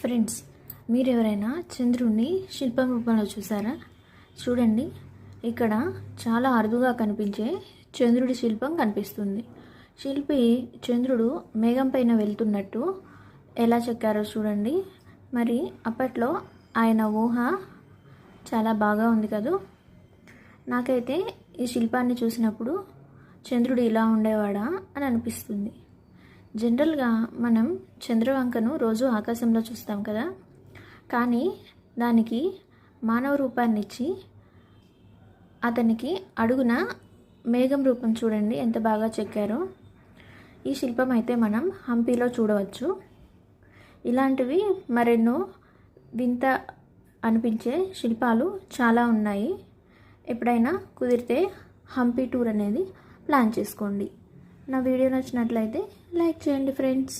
Friends మీరు ఎవరైనా చంద్రుడిని శిల్పం రూపంలో చూసారా చూడండి ఇక్కడ చాలా అరుదుగా కనిపించే చంద్రుడి శిల్పం కనిపిస్తుంది. శిల్పి చంద్రుడు మేఘం పైన వెళ్తున్నట్టు ఎలా చెక్కారో చూడండి. మరి అప్పట్లో ఆయన ఊహ చాలా బాగా ఉంది కదూ? నాకైతే ఈ శిల్పాన్ని చూసినప్పుడు చంద్రుడు ఇలా ఉండేవాడా అని అనిపిస్తుంది. జనరల్గా మనం చంద్రవంకను రోజు ఆకాశంలో చూస్తాం కదా. కానీ దానికి మానవ రూపాన్ని ఇచ్చి అతనికి అడుగున మేఘం రూపం చూడండి ఎంత బాగా చెక్కారో. ఈ శిల్పం అయితే మనం హంపీలో చూడవచ్చు. ఇలాంటివి మరెన్నో వింత అనిపించే శిల్పాలు చాలా ఉన్నాయి. ఎప్పుడైనా కుదిరితే హంపీ టూర్ అనేది ప్లాన్ చేసుకోండి. నా వీడియో నచ్చినట్లయితే లైక్ చేయండి ఫ్రెండ్స్.